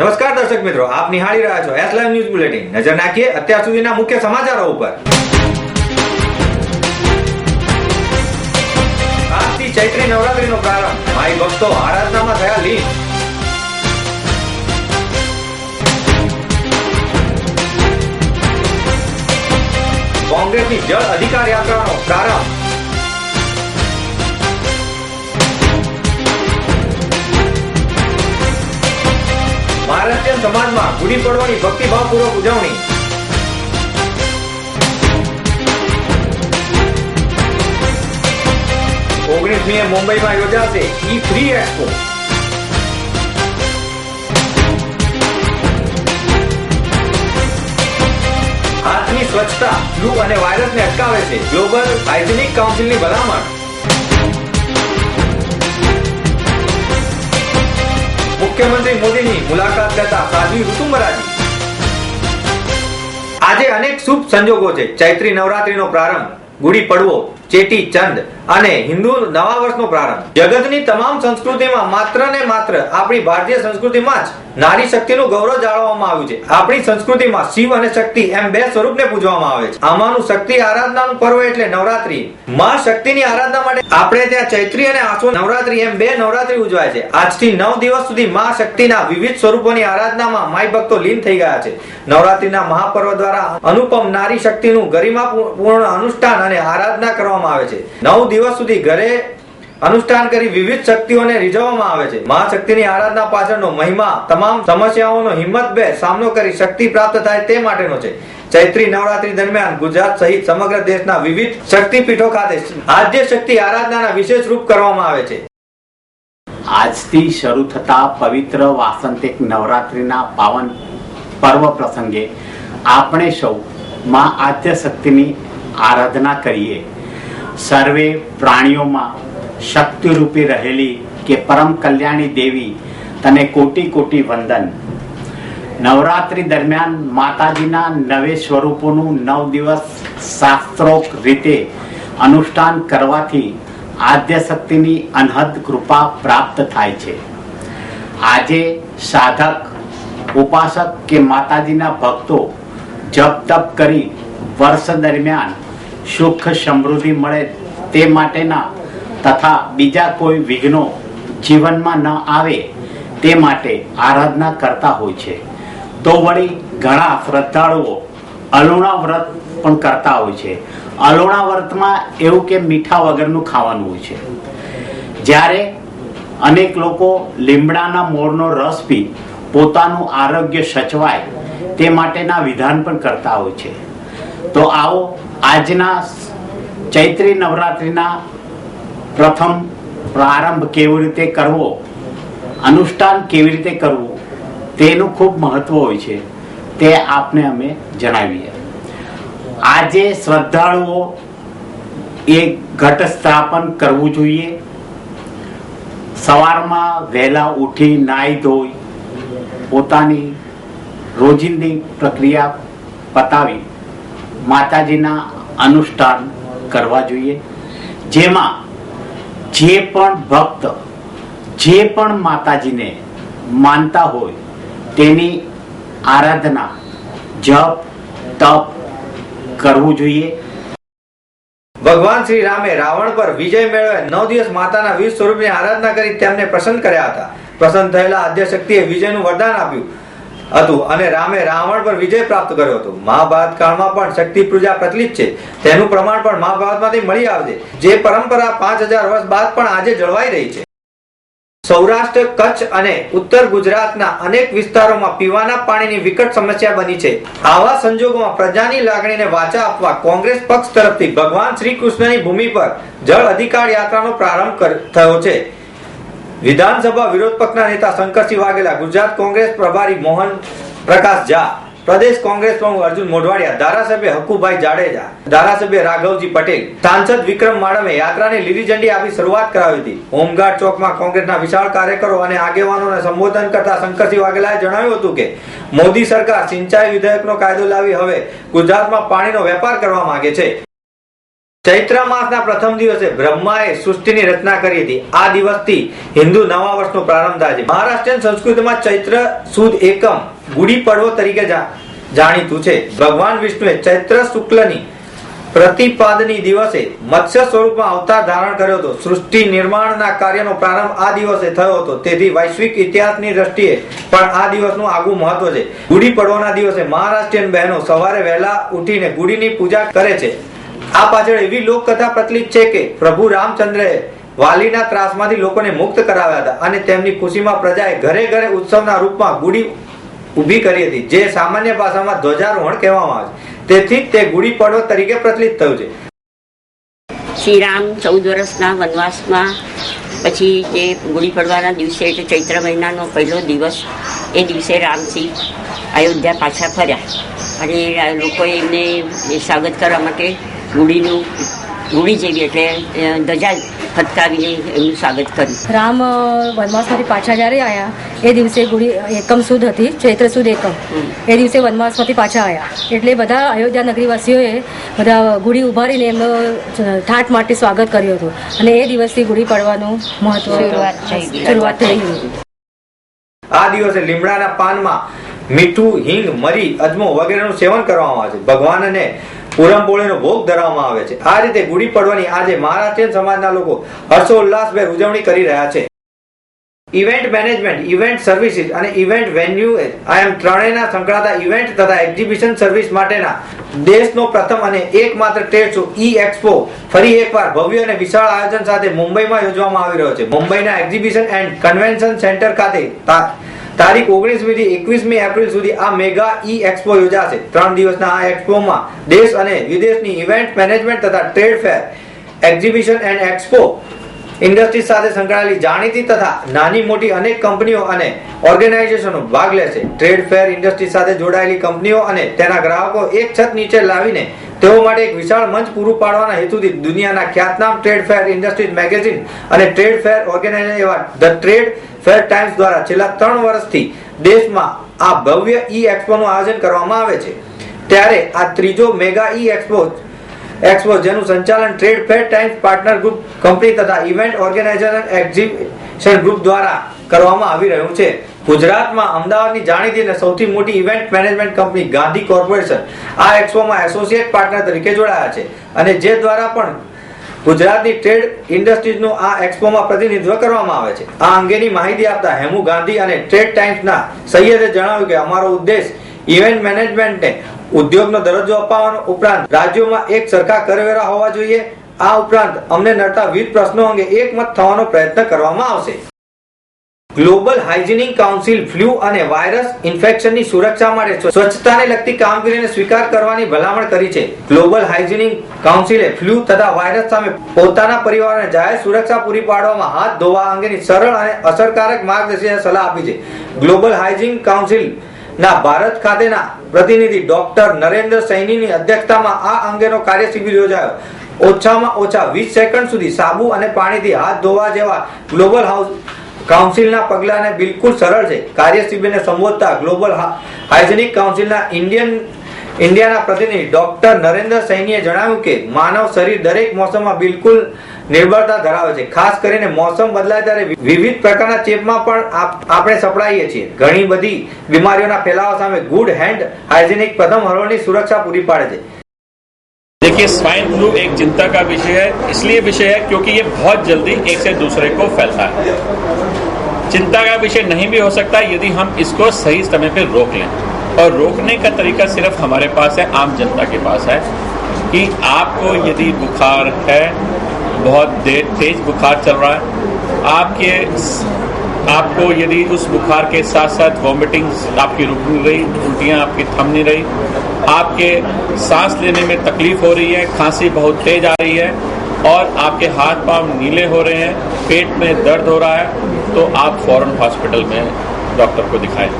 આપ નિહાળી રહ્યા છો એસ લાઈવ ન્યૂઝ બુલેટિન નજર નાખીએ, અત્યાર સુધીના મુખ્ય સમાચારો ઉપર. આજથી ચૈત્રી નવરાત્રીનો પ્રારંભ. માઈ ભક્તો, આરાધનામાં થયા લીન. કોંગ્રેસની જળ અધિકાર યાત્રાનો પ્રારંભ. મહારાષ્ટ્રીયન સમાજમાં ગુડી પડવાની ભક્તિભાવપૂર્વક ઉજવણી. ઓગણીસમીએ મુંબઈમાં યોજાશે ઈ ફ્રી એક્સપો. હાથની સ્વચ્છતા, ફ્લૂ અને વાયરસને અટકાવે છે ગ્લોબલ હાઇજેનિક કાઉન્સિલની ભલામણ. મુખ્યમંત્રી મોદીની મુલાકાત લેતા સાધ્વી ઋતુમરાજી આજે અનેક શુભ સંજોગો છે. ચૈત્રી નવરાત્રીનો પ્રારંભ, ગુડી પડવો, ચેટી ચંદ અને હિન્દુ નવા વર્ષનો પ્રારંભ. જગતની તમામ સંસ્કૃતિમાં માત્ર ને માત્ર આપણી ભારતીય સંસ્કૃતિમાં જ નારી શક્તિનું ગૌરવ જાળવવામાં આવ્યું છે. આપણી સંસ્કૃતિમાં શિવ અને શક્તિ એમ બે સ્વરૂપને પૂજવામાં આવે છે. આમાંનું શક્તિ આરાધનાનું પર્વ એટલે નવરાત્રી. માં શક્તિની આરાધના માટે આપણે ત્યાં ચૈત્રી અને આસો નવરાત્રી એમ બે નવરાત્રી ઉજવાય છે. આજથી નવ દિવસ સુધી માં શક્તિના વિવિધ સ્વરૂપોની આરાધનામાં માય ભક્તો લીન થઈ ગયા છે. નવરાત્રીના મહાપર્વ દ્વારા અનુપમ નારી શક્તિનું ગરિમાપૂર્ણ અનુષ્ઠાન અને આરાધના કરવામાં આવે છે. નવ દિવસ સુધી ઘરે અનુષ્ઠાન કરી વિવિધ શક્તિઓને રીઝવવામાં આવે છે. મહાશક્તિની આરાધના પાછળનો મહિમા તમામ સમસ્યાઓનો હિંમત બે સામનો કરી શક્તિ પ્રાપ્ત થાય તે માટેનો છે. ચૈત્રી નવરાત્રી દરમિયાન ગુજરાત સહિત સમગ્ર દેશના વિવિધ શક્તિપીઠો ખાતે આદ્ય શક્તિ આરાધનાના વિશેષ રૂપ કરવામાં આવે છે. આજથી શરૂ થતા પવિત્ર વાસંતિક નવરાત્રિના પાવન પર્વ પ્રસંગે આપણે સૌ માં આદ્ય શક્તિની આરાધના કરીએ. સર્વે પ્રાણીઓમાં શક્તિરૂપી રહેલી કે પરમ કલ્યાણી દેવી તને કોટી કોટી વંદન. નવરાત્રિ દરમિયાન માતાજીના નવે સ્વરૂપોનું નવ દિવસ શાસ્ત્રોક્ત રીતે અનુષ્ઠાન કરવાથી આદ્ય શક્તિની અનહદ કૃપા પ્રાપ્ત થાય છે. આજે સાધક, ઉપાસક કે માતાજીના ભક્તો જપ તપ કરી વર્ષ દરમિયાન સુખ સમૃદ્ધિ મળે તે માટેના તથા બીજા કોઈ વિઘ્નો જીવનમાં ન આવે તે માટે આરાધના કરતા હોય છે. તો વળી ઘણા શ્રદ્ધાળુઓ અલુણા વ્રત પણ કરતા હોય છે. અલુણા વ્રતમાં એવું કે મીઠા વગરનું ખાવાનું હોય છે. જ્યારે અનેક લોકો લીમડાના મોરનો રસ પી પોતાનું આરોગ્ય સચવાય તે માટેના વિધાન પણ કરતા હોય છે. તો આવો આજના ચૈત્રી નવરાત્રિના પ્રથમ પ્રારંભ કેવી રીતે કરવો, અનુષ્ઠાન કેવી રીતે કરવું, તેનું ખૂબ મહત્વ હોય છે, તે આપને અમે જણાવીએ. આજે શ્રદ્ધાળુઓ એ ઘટ સ્થાપન કરવું જોઈએ. સવારમાં વહેલા ઉઠી નાહી ધોઈ, પોતાની રોજિંદી પ્રક્રિયા પતાવી માતાજીના અનુષ્ઠાન કરવા જોઈએ. જેમાં જે પણ ભક્ત, જે પણ માતાજીને માનતા હોય, તેની આરાધના, જપ, તપ કરવું જોઈએ. ભગવાન શ્રી રામે રાવણ પર વિજય મેળવે નવ દિવસ માતાના વીર સ્વરૂપની આરાધના કરી તેમને પ્રસન્ન કર્યા હતા. પ્રસન્ન થયેલા આદ્ય શક્તિએ વિજયનું વરદાન આપ્યું. હતું અને રામે રાવણ પર વિજય પ્રાપ્ત કર્યો હતો. મહાભારત કાળમાં પણ શક્તિ પૂજા પ્રચલિત છે. તેનું પ્રમાણ પણ મહાભારતમાંથી મળી આવશે. જે પરંપરા પાંચ હજાર વર્ષ બાદ પણ આજે જળવાઈ રહી છે. સૌરાષ્ટ્ર, કચ્છ અને ઉત્તર ગુજરાતના અનેક વિસ્તારોમાં પીવાના પાણીની વિકટ સમસ્યા બની છે. આવા સંજોગોમાં પ્રજાની લાગણીને વાચા આપવા કોંગ્રેસ પક્ષ તરફથી ભગવાન શ્રી કૃષ્ણની ભૂમિ પર જળ અધિકાર યાત્રાનો પ્રારંભ થયો છે. વિધાનસભા વિરોધ પક્ષના નેતા શંકરસિંહ વાઘેલા, ગુજરાત કોંગ્રેસ પ્રભારી મોહન પ્રકાશ ઝા, પ્રદેશ કોંગ્રેસ પ્રમુખ અર્જુન મોઢવાડિયા, ધારાસભ્ય હકુભાઈ જાડેજા, ધારાસભ્ય રાઘવજી પટેલ, સાંસદ વિક્રમ માડમે યાત્રાને લીલી ઝંડી આપી શરૂઆત કરાવી હતી. હોમગાર્ડ ચોકમાં કોંગ્રેસના વિશાળ કાર્યકરો અને આગેવાનોને સંબોધન કરતા શંકરસિંહ વાઘેલાએ જણાવ્યું હતું કે, મોદી સરકાર સિંચાઈ વિધેયકનો કાયદો લાવી હવે ગુજરાતમાં પાણીનો વેપાર કરવા માંગે છે. ચૈત્ર માસના પ્રથમ દિવસે બ્રહ્માએ સૃષ્ટિની રચના કરી હતી. આ દિવસથી હિન્દુ નવા વર્ષનો પ્રારંભ થાય છે. મહારાષ્ટ્રીયન સંસ્કૃતિમાં ચૈત્ર સુદ એકમ ગુડી પડવો તરીકે જાણીતું છે. ભગવાન વિષ્ણુએ ચૈત્ર શુક્લની પ્રતિપાદની દિવસે મત્સ્ય સ્વરૂપમાં અવતાર ધારણ કર્યો હતો. સૃષ્ટિ નિર્માણના કાર્યનો પ્રારંભ આ દિવસે થયો હતો. તેથી વૈશ્વિક ઇતિહાસની દ્રષ્ટિએ પણ આ દિવસનું આગવું મહત્વ છે. ગુડી પડવાના દિવસે મહારાષ્ટ્રીયન બહેનો સવારે વહેલા ઉઠીને ગુડીની પૂજા કરે છે. આ પાછળ એવી લોકકથા પ્રચલિત છે કે પ્રભુ રામચંદ્રએ વાલીના ત્રાસમાંથી લોકોને મુક્ત કરાવ્યા હતા અને તેમની ખુશીમાં પ્રજાએ ઘરે ઘરે ઉત્સવના રૂપમાં ગુડી ઊભી કરી હતી, જે સામાન્ય ભાષામાં ધ્વજારોહણ કહેવામાં આવે છે. તેથી તે ગુડી પડવો તરીકે પ્રચલિત થયું છે. શ્રી રામ ચૌદ વર્ષના વનવાસમાં પછી જે ગુડી પડવાના દિવસે, એટલે ચૈત્ર મહિનાનો પહેલો દિવસ, એ દિવસે રામસિંહ અયોધ્યા પાછા ફર્યા. અને લોકોએ એમને સ્વાગત કરવા માટે ગુડીનું રૂડી જેવી એટલે ધજા ફટકાવીને એમનું સ્વાગત કર્યું. રામ વનવાસમાંથી પાછા જ્યારે આવ્યા એ દિવસે ગુડી એકમ સુદ હતી ચૈત્ર સુદ એકમ. એ દિવસે વનવાસમાંથી પાછા આવ્યા એટલે બધા અયોધ્યા નગરીવાસીઓએ બધા ગુડી ઉભારીને એમનો ઠાઠ માટે સ્વાગત કર્યું હતું. અને એ દિવસથી ગુડી પડવાનું મહત્વ શરૂઆત થઈ ગઈ. શરૂઆત થઈ આ દિવસે લીમડાના પાનમાં મીઠું હિંગ મરી અજમો વગેરેનું સેવન કરવામાં આવે છે. ભગવાનને પૂરણપોળીનો ભોગ ધરાવવામાં આવે છે. આ રીતે ગુડી પડવાની આજે મહારાષ્ટ્રીયન સમાજના લોકો હર્ષોલ્લાસભેર ઉજવણી કરી રહ્યા છે. ઇવેન્ટ મેનેજમેન્ટ, ઇવેન્ટ સર્વિસીસ અને ઇવેન્ટ વેન્યુ આ એમ ત્રણેયના સંકળાતા ઇવેન્ટ તથા એક્ઝિબિશન સર્વિસ માટેના દેશનો પ્રથમ અને એકમાત્ર ટ્રેડ શો ઈ એક્સપો ફરી એકવાર ભવ્ય અને વિશાળ આયોજન સાથે મુંબઈમાં યોજવામાં આવી રહ્યો છે. મુંબઈના એક્ઝિબિશન એન્ડ કન્વેન્શન સેન્ટર ખાતે તારીખ ઓગણીસમી થી એકવીસમી એપ્રિલ સુધી આ મેગા ઈ એક્સપો યોજાશે. ત્રણ દિવસના આ એક્સપોમાં દેશ અને વિદેશની ઇવેન્ટ મેનેજમેન્ટ તથા trade fair, exhibition and expo industry સાથે સંકળાયેલી જાણીતી તથા નાની મોટી અનેક કંપનીઓ અને ઓર્ગેનાઇઝેશનો ભાગ લે છે ટ્રેડ ફેર ઇન્ડસ્ટ્રી સાથે જોડાયેલી કંપનીઓ અને તેના ગ્રાહકો એક છત નીચે લાવીને તેઓ માટે એક વિશાળ મંચ પૂરું પાડવાના હેતુથી દુનિયાના ખ્યાતનામ ટ્રેડ ફેર ઇન્ડસ્ટ્રીઝ મેગેઝિન અને ટ્રેડ ફેર ઓર્ગેનાઇઝ એવા ધ ટ્રેડ ફેર ટાઈમ્સ દ્વારા છેલ્લા ત્રણ વર્ષથી દેશમાં આ ભવ્ય ઈ એક્સપોનું આયોજન કરવામાં આવે છે. ત્યારે આ ત્રીજો મેગા ઈ એક્સપો એક્સપો જેનું સંચાલન Trade Fair Times partner group company તથા ઇવેન્ટ ઓર્ગેનાઇઝર એક્ઝિબિશન ગ્રુપ દ્વારા કરવામાં આવી રહ્યું છે. ગુજરાતમાં અમદાવાદની જાણીતી અને સૌથી મોટી event management company Gandhi corporation આ એક્સપોમાં એસોસિએટ પાર્ટનર તરીકે જોડાયા છે અને જે દ્વારા પણ ગુજરાતની ટ્રેડ ઇન્ડસ્ટ્રીઝનું આ એક્સપોમાં પ્રતિનિધિત્વ કરવામાં આવે છે. આ અંગેની માહિતી આપતા હેમુ ગાંધી અને ટ્રેડ ટાઈમ્સના સૈયદે જણાવ્યું કે અમારો ઉદ્દેશ ઇવેન્ટ મેનેજમેન્ટને ઉદ્યોગનો દરજ્જો અપાવવાનો ઉપરાંત રાજ્યોમાં એક સરખા કરવેરા હોવા જોઈએ. આ ઉપરાંત અમને નડતા વિવિધ પ્રશ્નો અંગે એકમત થવાનો પ્રયત્ન કરવામાં આવશે. ગ્લોબલ હાઇજીનિક કાઉન્સિલ ફ્લૂ અને વાયરસ ઇન્ફેક્શનની સુરક્ષા માટે સ્વચ્છતાને લગતી કામગીરીને સ્વીકાર કરવાની ભલામણ કરી છે. ગ્લોબલ હાઇજીનિક કાઉન્સિલે ફ્લૂ તથા વાયરસ સામે પોતાના પરિવારને જાહેર સુરક્ષા પૂરી પાડવામાં હાથ ધોવા અંગેની સરળ અને અસરકારક માર્ગદર્શિકા સલાહ આપી છે. ગ્લોબલ હાઇજીન કાઉન્સિલ ના, ભારત ખાતેના પ્રતિનિધિ ડોક્ટર નરેન્દ્ર સૈનીની અધ્યક્ષતામાં આ અંગેનો કાર્ય શિબિર યોજાયો. ઓછામાં ઓછા વીસ સેકન્ડ સુધી સાબુ અને પાણીથી હાથ ધોવા જેવા ગ્લોબલ હાઉસ કાઉન્સિલના પગલાને બિલકુલ સરળ છે. કાર્ય શિબિરને સંબોધતા ગ્લોબલ હાઇજેનિક કાઉન્સિલના ઇન્ડિયન ઇન્ડિયાના પ્રતિનિધિ ડોક્ટર નરેન્દ્ર સૈનીએ જણાવ્યું કે માનવ શરીર દરેક મોસમમાં બિલકુલ નિર્ભરતા ધરાવે છે ખાસ કરીને મોસમ બદલાય ત્યારે વિવિધ પ્રકારના ચેપમાં પણ આપ- આપણે સપડાઈએ છીએ ઘણી બધી બીમારીઓના ફેલાવા સામે ગુડ હેન્ડ હાઇજેનિક પ્રથમ હરોળની સુરક્ષા પૂરી પાડે છે देखिए स्वाइन फ्लू एक चिंता का विषय है इसलिए विषय है क्योंकि ये बहुत जल्दी एक से दूसरे को फैलता है चिंता का विषय नहीं भी हो सकता यदि हम इसको सही समय पे रोक लें और रोकने का तरीका सिर्फ़ हमारे पास है, आम जनता के पास है, कि आपको यदि बुखार है, बहुत देर तेज बुखार चल रहा है, आपके आपको यदि उस बुखार के साथ साथ वॉमिटिंग आपकी रुक नहीं रही, उल्टियाँ आपकी थम नहीं रही, आपके सांस लेने में तकलीफ़ हो रही है, खांसी बहुत तेज आ रही है, और आपके हाथ पाँव नीले हो रहे हैं, पेट में दर्द हो रहा है तो आप फ़ौरन हॉस्पिटल में डॉक्टर को दिखाएँ।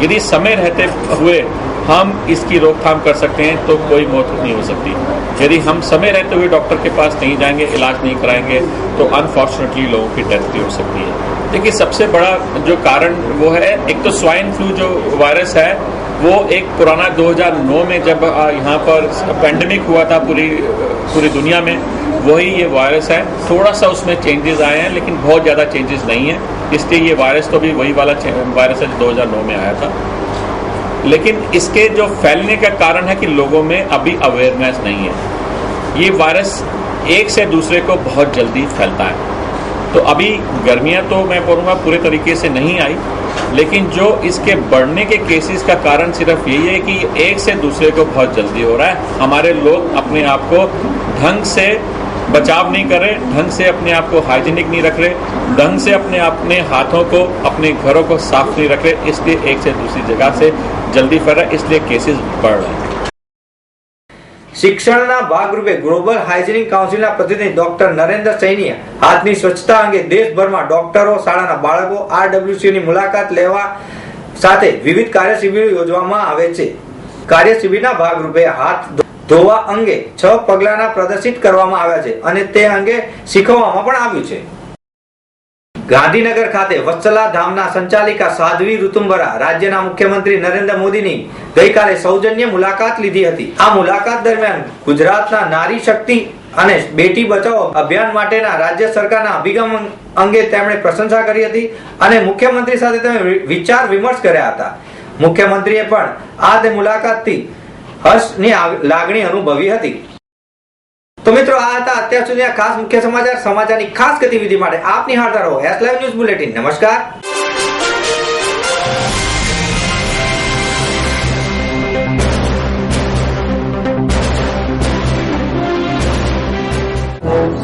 यदि समय रहते हुए हम इसकी रोकथाम कर सकते हैं तो कोई मौत नहीं हो सकती। यदि हम समय रहते हुए डॉक्टर के पास नहीं जाएँगे, इलाज नहीं कराएँगे तो अनफॉर्चुनेटली लोगों की डेथ भी हो सकती है। देखिए, सबसे बड़ा जो कारण वो है, एक तो स्वाइन फ्लू जो वायरस है, वो एक पुराना 2009 में जब यहाँ पर पेंडेमिक हुआ था पूरी पूरी दुनिया में वही ये वायरस है। थोड़ा सा उसमें चेंजेस आए हैं, लेकिन बहुत ज़्यादा चेंजेस नहीं है। इसलिए ये वायरस तो भी वही वाला वायरस है जो 2009 में आया था। लेकिन इसके जो फैलने का कारण है कि लोगों में अभी अवेयरनेस नहीं है। ये वायरस एक से दूसरे को बहुत जल्दी फैलता है। तो अभी गर्मियाँ तो मैं बोलूँगा पूरे तरीके से नहीं आई, लेकिन जो इसके बढ़ने के केसेस का कारण सिर्फ़ यही है कि एक से दूसरे को बहुत जल्दी हो रहा है। हमारे लोग अपने आप को ढंग से बचाव नहीं कर रहे ढंग से अपने आप को हाइजीनिक नहीं रख रहे ढंग से अपने अपने हाथों को अपने घरों को साफ नहीं रख रहे इसलिए एक से दूसरी जगह से जल्दी फैल रहा है इसलिए केसेस बढ़ रहे हैं શિક્ષણના ભાગરૂપે ગ્લોબલ હાઇજીનિક કાઉન્સિલના પ્રતિનિધિ ડોક્ટર નરેન્દ્ર સૈનીએ હાથની સ્વચ્છતા અંગે દેશભરમાં ડોક્ટરો શાળાના બાળકો આરડબ્લ્યુસી ની મુલાકાત લેવા સાથે વિવિધ કાર્યશિબિરો યોજવામાં આવે છે કાર્યશિબિરના ભાગરૂપે હાથ ધોવા અંગે છ પગલાના પ્રદર્શિત કરવામાં આવ્યા છે અને તે અંગે શીખવવામાં પણ આવ્યું છે. ગાંધીનગર ખાતે વત્સલા ધામના સંચાલિકા સાધ્વી ઋતુંબરા રાજ્યના મુખ્યમંત્રી નરેન્દ્ર મોદીની ગઈકાલે સૌજન્ય મુલાકાત લીધી હતી. આ મુલાકાત દરમિયાન ગુજરાતના નારી શક્તિ અને બેટી બચાવો અભિયાન માટેના રાજ્ય સરકારના અભિગમ અંગે તેમણે પ્રશંસા કરી હતી અને મુખ્યમંત્રી સાથે તેમણે વિચાર વિમર્શ કર્યા હતા. મુખ્યમંત્રીએ પણ આ તે મુલાકાતથી હર્ષની લાગણી અનુભવી હતી. તો મિત્રો, આ હતા અત્યાર સુધી આ ખાસ મુખ્ય સમાચાર, સમાચારની ખાસ ગતિવિધિ માટે આપ નિહાળતા રહો. એસ લાઈવ ન્યૂઝ બુલેટિન નમસ્કાર. Thank.